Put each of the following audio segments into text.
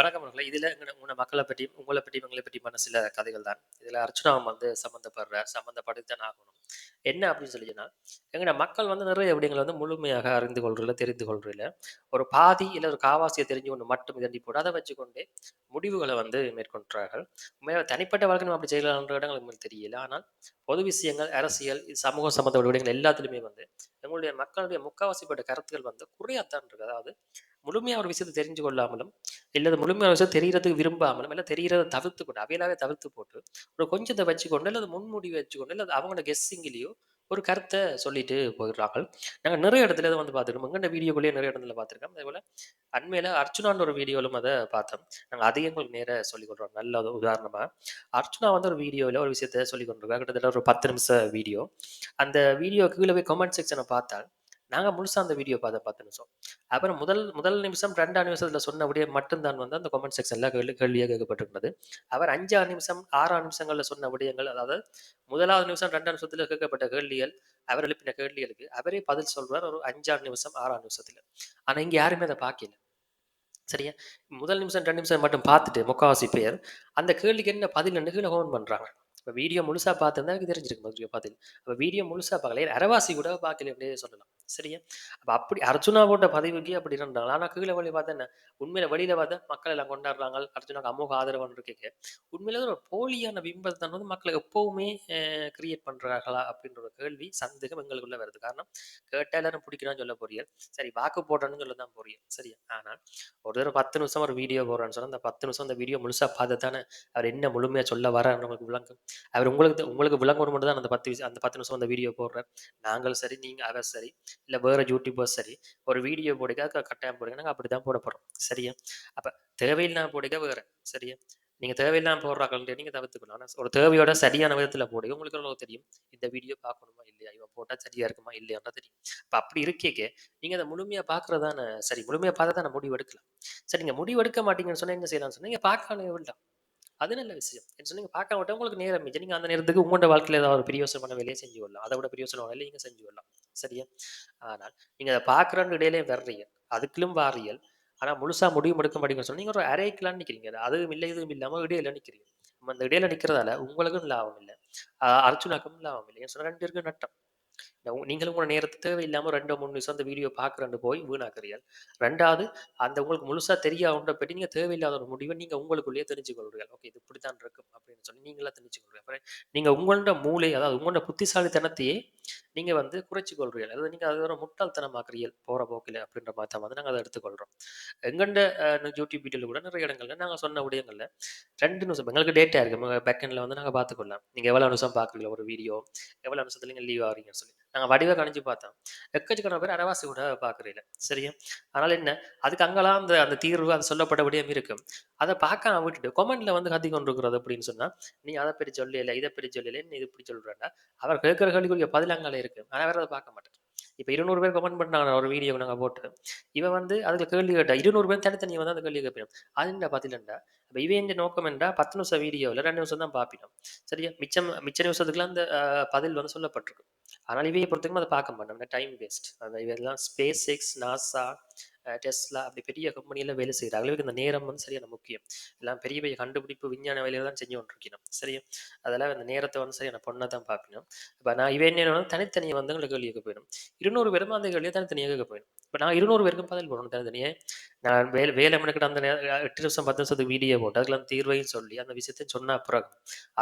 வணக்கம் அவர்களே. இதில் எங்கன மக்களை பற்றி உங்களை பற்றி இவங்களை இவங்கள சில கதைகள் தான். இதில் அர்ச்சனாவும் வந்து சம்மந்தப்படுற சம்மந்தப்பட்டு தான் ஆகணும். என்ன அப்படின்னு சொல்லி எங்கட மக்கள் வந்து நிறைய விடயங்கள வந்து முழுமையாக அறிந்து கொள்றதில்ல, தெரிந்து கொள்றதில்ல. ஒரு பாதி இல்லை ஒரு காவாசியை தெரிஞ்சு கொண்டு மட்டும் இதண்டி போட்டு, அதை வச்சுக்கொண்டே முடிவுகளை வந்து மேற்கொண்டார்கள் உண்மையாக தனிப்பட்ட வாழ்க்கை நம்ம அப்படி செய்யலான்ற இடங்களுக்கு எங்களுக்கு தெரியல. ஆனால் பொது விஷயங்கள், அரசியல், இது சமூகம் சம்மந்தப்பட்ட விடயங்கள் எல்லாத்துலேயுமே வந்து எங்களுடைய மக்களுடைய முக்காவாசிப்பட்ட கருத்துக்கள் வந்து குறையாத்தான் இருக்குது அதாவது முழுமையாக ஒரு விஷயத்த தெரிஞ்சு கொள்ளாமலும், இல்லை முழுமையாக ஒரு விஷயம் தெரிகிறதுக்கு விரும்பாமலும், இல்லை தெரிகிறத தவிர்த்து கொண்டு அவையலாவே தவிர்த்து போட்டு, ஒரு கொஞ்சத்தை வச்சுக்கொண்டு, இல்லை முன்முடிவு வச்சுக்கொண்டு, இல்லை அவங்களோட கெஸ்ஸிங்கிலேயோ ஒரு கருத்தை சொல்லிட்டு போயிடுறாங்கள். நாங்கள் நிறைய இடத்துல இத வந்து பார்த்துருக்கோம். எங்கண்ட வீடியோக்குள்ளேயே நிறைய இடத்துல பார்த்துருக்கோம். அதேபோல அண்மையில் அர்ச்சுனான்ற ஒரு வீடியோவிலும் அதை பார்த்தோம். நாங்கள் அதையும் உங்களுக்கு நேராக சொல்லிக் கொள்கிறோம் நல்ல ஒரு அர்ச்சுனா வந்து ஒரு வீடியோவில் ஒரு விஷயத்த சொல்லிக் கொண்டிருக்கோம் கிட்டத்தட்ட ஒரு பத்து நிமிஷம் வீடியோ. அந்த வீடியோ கீழே போய் கமெண்ட் செக்ஷனை பார்த்தால், நாங்கள் முழுசாக அந்த வீடியோ பார்த்து 10 நிமிஷம். அப்புறம் முதல் முதல் நிமிஷம், ரெண்டாம் நிமிஷத்தில் சொன்ன விடயம் மட்டும்தான் வந்து அந்த கமெண்ட் செக்ஷனில் கேள்வி கேள்வியாக கேட்கப்பட்டிருந்தது. அவர் அஞ்சாம் நிமிஷம், ஆறாம் நிமிஷங்களில் சொன்ன விடயங்கள், அதாவது முதலாவது நிமிஷம், ரெண்டாம் நிமிஷத்தில் கேட்கப்பட்ட கேள்விகள், அவர் எழுப்பின கேள்விகளுக்கு அவரே பதில் சொல்வார் ஒரு அஞ்சாம் நிமிஷம், ஆறாம் நிமிஷத்தில் ஆனால் இங்கே யாருமே அதை பார்க்கல. சரியா? முதல் நிமிஷம், ரெண்டு நிமிஷம் மட்டும் பார்த்துட்டு முக்காவாசி பேர், அந்த கேள்விக்கு என்ன பதில் கீழ ஹோன் பண்ணுறாங்க இப்போ வீடியோ முழுசா பார்த்துருந்தா எனக்கு தெரிஞ்சிருக்கு மதுரையை பார்த்து அப்போ வீடியோ முழுசா பார்க்கல. அரவாசி கூட பார்க்கல அப்படியே சொல்லலாம். சரியா? அப்போ அப்படி அர்ச்சுனா போட்ட பதிவுக்கே அப்படி இருந்தாங்க. ஆனா கீழே வழி பார்த்தேன் உண்மையில வெளியில பார்த்தா மக்கள் எல்லாம் கொண்டாடுறாங்க. அர்ஜுனாக்கு அமோக ஆதரவுன்னு இருக்கே. உண்மையில ஒரு போலியான பிம்பத்தை வந்து மக்கள் எப்பவுமே கிரியேட் பண்றார்களா? அப்படின்ற ஒரு கேள்வி, சந்தேகம் எங்களுக்குள்ள வருது. காரணம் கேட்டால் எல்லாரும் பிடிக்கிறான்னு சொல்ல போறியல் சரி வாக்கு போடுறேன்னு சொல்ல தான் போறியல் சரியா? ஆனால் ஒரு தடவை பத்து நிமிஷம் ஒரு வீடியோ போடுறேன்னு சொன்னா, அந்த 10 நிமிஷம் அந்த வீடியோ முழுசா பார்த்தா தானே அவர் என்ன முழுமையா சொல்ல வர உங்களுக்கு விளங்கும். அவர் உங்களுக்கு உங்களுக்கு விளங்கணும் மட்டும் தான் அந்த 10 விஷயம் அந்த 10 நிமிஷம் அந்த வீடியோ போடுறார். நாங்களும் சரி, நீங்க அவர் சரி, இல்ல வேற யூடியூபர்ஸ் சரி, ஒரு வீடியோ போடுங்க கட்டாயம் போடுங்க. நாங்க அப்படித்தான் போட போறோம். சரியா? அப்ப தேவையில்லாம போடுங்க வேறு சரியா? நீங்க தேவையில்லாம போடுறாங்கள்ட்டு நீங்க தவிர்த்துக்கணும். ஆனா ஒரு தேவையோட சரியான விதத்துல போடுங்க. உங்களுக்கு எவ்வளவு தெரியும்? இந்த வீடியோ பார்க்கணுமா இல்லையா? இவன் போட்டா சரியா இருக்குமா இல்லையான்னு தெரியும். அப்ப அப்படி இருக்கேக்கே நீங்க அதை முழுமையா பார்க்குறதான சரி. முழுமையா பார்த்தா தானே முடிவு எடுக்கலாம். சரி நீங்கள் முடிவு எடுக்க மாட்டீங்கன்னு சொன்னால் என்ன செய்யலாம்னு சொன்னால் நீங்கள் பார்க்காமலே எவ்வளோ அது நல்ல விஷயம். என்ன சொன்னீங்க பார்க்க மாட்டேன் உங்களுக்கு நேரம் மிச்சம். நீங்க அந்த நேரத்துக்கு உங்களோட வாழ்க்கையில ஏதாவது ஒரு ப்ரிவொசன் பண்ண வேலையை செஞ்சு கொள்ளலாம். அதை விட பிரயோசனமான வேலையை நீங்கள் செஞ்சு கொள்ளலாம். சரியா? ஆனால் நீங்க அதை பார்க்குறன்னு இடையிலே வர்றீங்க. அதுக்குள்ளும் வாரியல். ஆனா முழுசா முடிவு எடுக்க மாட்டீங்கன்னு சொன்னால் நீங்கள் ஒரு அரைக்கலான்னு நிக்கிறீங்க. அதுவும் இல்லை இதுவும் இல்லாமல் இடையில நிற்கிறீங்க நம்ம அந்த இடையில நிக்கிறதால உங்களுக்கும் லாபம் இல்லை அர்ச்சுனாக்கும் லாபம் இல்லை ஏன் சொன்னால் ரெண்டு பேருக்கும் நட்டம். நீங்களும் உங்களோட நேரத்த தேவையில்லாம 2, 3 நிமிஷம் அந்த வீடியோ பார்க்குறேன்னு போய் வீணாக்குறீர்கள். ரெண்டாவது அந்த உங்களுக்கு முழுசா தெரியாதுன்ற பற்றி நீங்கள் தேவையில்லாத ஒரு முடிவை நீங்கள் உங்களுக்குள்ளேயே தெரிஞ்சுக்கொள்கிறீர்கள் ஓகே இது இப்படித்தான் இருக்கும் அப்படின்னு சொல்லி நீங்களாக தெரிஞ்சுக்கொள்கிறீர்கள் அப்புறம் நீங்கள் உங்களோட மூளை அதாவது உங்களோட புத்திசாலித்தனத்தையே நீங்கள் வந்து குறைச்சு அதாவது நீங்க அதோட முட்டாள்தனமாக்குறீர்கள் போற போக்கில் அப்படின்ற மாதிரி தான் வந்து நாங்கள் அதை எடுத்துக்கொள்றோம். எங்கண்ட யூடியூப் வீடியோவில் கூட நிறைய இடங்கள்ல நாங்கள் சொன்ன விடயங்களில் ரெண்டு நிமிஷம் எங்களுக்கு டேட்டா இருக்கு. பேக்கெண்டில் வந்து நாங்கள் பார்த்துக்கொள்ளலாம். நீங்கள் எவ்வளோ நிமிஷம் பார்க்குறீங்களா ஒரு வீடியோ, எவ்வளோ நிமிஷத்தில் நீங்கள் லீவ் ஆகிறீங்கன்னு சொல்லி. நாங்க வடிவா கணிச்சு பார்த்தோம். எக்கச்சக்கான பேர் அரவாசி கூட பார்க்குறீங்க. சரியா? அதனால என்ன? அதுக்கு அங்கெல்லாம் அந்த அந்த தீர்வு அது சொல்லப்பட்ட இருக்கும். அதை பார்க்காம விட்டுட்டு கொமெண்ட்ல வந்து கத்தி கொண்டிருக்கிறது அப்படின்னு சொன்னா, நீ அதை பெரிய சொல்லல, இதை பெரிய சொல்லல, நீ இது இப்படி சொல்றேன்டா. அவர் கேட்குற கேள்விக்குரிய பதில் இருக்கு. ஆனா வேறு அதை பார்க்க மாட்டேன் இப்போ இருநூறு பேர் கமெண்ட் பண்ணாங்க ஒரு வீடியோ நாங்கள் போட்டு. இவன் வந்து அதுக்கு கேள்வி கேட்டா 200 பேர் தனித்தனியை வந்து அந்த கேள்வி கேட்பினும். அது என்ன பதிலண்டா? இவன் இவன் நோக்கம் என்றா 10 நிமிஷம் வீடியோ இல்லை ரெண்டு நிமிஷம் தான் பார்ப்பினோம். சரியா? மிச்சம் மிச்ச நிமிஷத்துக்குலாம் அந்த பதில் வந்து சொல்லப்பட்டிருக்கு. ஆனால் இவையை பொறுத்தவரைக்கும் அதை பார்க்க மாட்டோம். Time waste. அந்த இதெல்லாம் ஸ்பேஸ் எக்ஸ், நாசா, டெஸ்லா அப்படி பெரிய கம்பெனியில் வேலை செய்றாங்க. அளவுக்கு இந்த நேரம் வந்து சரியான முக்கியம். எல்லாம் பெரிய பெரிய கண்டுபிடிப்பு, விஞ்ஞான வேலையில் தான் செஞ்சு கொண்டிருக்கணும். சரியா? அதெல்லாம் அந்த நேரத்தை வந்து சரியான பொண்ணை தான் பார்க்கணும். இப்போ நான் இவன் என்ன தனித்தனியாக வந்து எங்களுக்கு கேள்வி போயிடும். 200 பேரும் அந்த கேள்வியை தனித்தனியாக கேட்க போயிடும். இப்போ நான் 200 பேருக்கும் பதில் போடணும் தனித்தனியா. நான் வேலை வேலை மெனக்கெட்டு அந்த எட்டு நிமிஷம் 10 நிமிஷத்துக்கு வீடியோ போட்டு அதுக்கெல்லாம் தீர்வையும் சொல்லி அந்த விஷயத்தையும் சொன்னால் பிறகு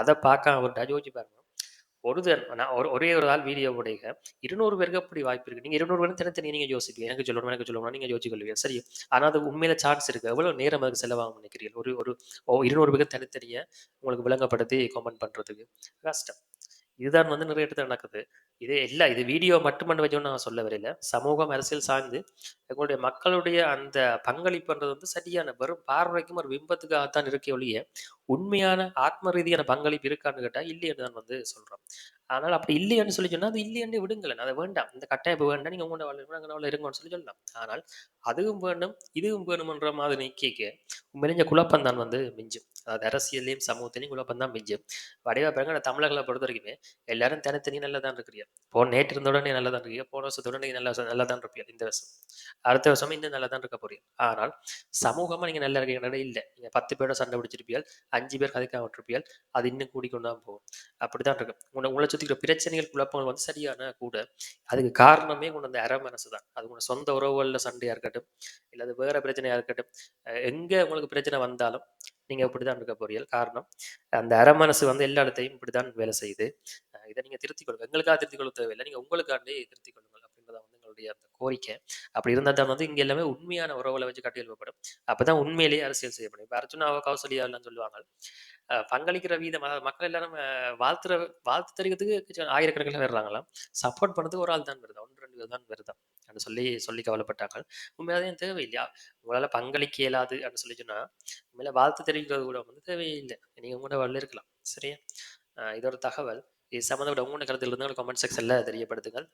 அதை பார்க்க அவர்கிட்ட யோசிச்சு பாருங்க. ஒருதர் நான் ஒரு ஒரே ஒரு ஆள் வீடியோ உடைய இருநூறு பேருக்கு அப்படி வாய்ப்பு இருக்கு? நீங்க 200 பேரும் தனித்தனி நீங்க யோசிப்பீங்க. எனக்கு சொல்லணும், எனக்கு சொல்லணும் நீங்க யோசிச்சு சரி. ஆனா அது உண்மையில சான்ஸ் இருக்கு. எவ்வளவு நேரம் அதுக்கு செலவாகும் நினைக்கிறீர்கள்? ஒரு ஒரு ஓ 200 பேருக்கு தனித்தனியா உங்களுக்கு விளங்கப்படுத்தி கமெண்ட் பண்றதுக்கு. கஷ்டம். இதுதான் வந்து நிறைய இடத்துல நடக்குது. இது இல்லை இது வீடியோ மட்டுமன்னு வச்சோன்னு நான் சொல்ல வரையில சமூகம், அரசியல் சார்ந்து எங்களுடைய மக்களுடைய அந்த பங்களிப்புன்றது வந்து சரியான வெறும் பார்வைக்கும் ஒரு பிம்பத்துக்காகத்தான் இருக்கே ஒழிய, உண்மையான ஆத்ம ரீதியான பங்களிப்பு இருக்கான்னு கேட்டால் இல்லைன்னு தான் வந்து சொல்கிறோம் ஆனால் அப்படி இல்லைன்னு சொல்லி சொன்னால் அது இல்லைன்னு விடுங்களேன். அதை வேண்டாம். இந்த கட்டாயப்பு வேண்டாம். நீங்கள் உங்களோட வாழ்க்கை அங்க இருங்கன்னு சொல்லி சொல்லலாம். ஆனால் அதுவும் வேண்டும், இதுவும் வேணுமன்ற மாதிரி நிக்கைக்க உண்மையிலே குழப்பம் தான் வந்து மிஞ்சும். அதாவது அரசியல்லையும் சமூகத்திலையும் குழப்பம் தான் மிஞ்சும். வடிவா பாருங்க தமிழர்களை பொறுத்த வரைக்குமே எல்லாரும் தனித்தனி நல்லா தான் இருக்கிறியா போ நேற்று இருந்தோட நீ நல்லா தான் இருக்கியா போன வருஷத்தோட நீ நல்லா நல்லா தான் இருப்பியா இந்த வருஷம். அடுத்த வருஷமும் இன்னும் நல்லா தான் இருக்க போறியா ஆனால் சமூகமா நீங்க நல்லா இருக்கீங்க இல்லை. நீங்க பத்து பேரோட சண்டை பிடிச்சிருப்பியால் அஞ்சு பேர் கதைக்காக விட்டுருப்பியால் அது இன்னும் கூடிக்கொண்டு தான் போகும். அப்படிதான் இருக்கும் உன்னை உங்களை சுத்திக்கிற பிரச்சனைகள் குழப்பங்கள் வந்து சரியான கூட அதுக்கு காரணமே உன் அந்த அற மனசு தான். அது உன் சொந்த உறவுகளில் சண்டையா இருக்கட்டும் இல்லை அது வேற பிரச்சனையா இருக்கட்டும் எங்க உங்களுக்கு பிரச்சனை வந்தாலும் நீங்க இப்படிதான் இருக்க போறீர்கள். காரணம் அந்த அறமனசு வந்து எல்லா இடத்தையும் இப்படிதான் வேலை செய்யுது. இதை நீங்க திருத்திக் கொள்ளுங்க. எங்களுக்காக திருத்திக் கொள்ள தேவையில்லை. நீங்க உங்களுக்காண்டே திருத்திக் கொள்ளுங்க. எங்களுடைய அந்த கோரிக்கை. அப்படி இருந்தால் தான் வந்து இங்க எல்லாமே உண்மையான உறவுகளை வச்சு கட்டியெழுப்பப்படும் அப்போ அப்பதான் உண்மையிலேயே அரசியல் செய்யப்படும். இப்போ அர்ஜுனா கௌசல்யா எல்லாம் சொல்லுவாங்க. அஹ் பங்களிக்கிற வீதம் அதாவது மக்கள் எல்லாரும் வாழ்த்துற வாழ்த்து தெரிவிக்கிறதுக்கு ஆயிரக்கணக்கில் வர்றாங்களாம். சப்போர்ட் பண்ணதுக்கு ஒரு ஆள் தான் வருதா ஒன்று ரெண்டு பேர் தான் வருதா அப்படின்னு சொல்லி சொல்லி கவலைப்பட்டார்கள். உண்மையாக ஏன் தேவையில்லையா? உங்களால பங்களிக்க இயலாது அப்படின்னு சொல்லி சொன்னா உண்மையில வாழ்த்து தெரிவிக்கிறது கூட வந்து தேவையில்லை. நீங்க உங்களோட வரல இருக்கலாம். சரியா? இது ஒரு தகவல். இது சம்மந்தப்பட்ட உங்களோட கருத்தில் இருந்தால் கமெண்ட் செக்ஷனில் தெரியப்படுத்துங்கள்.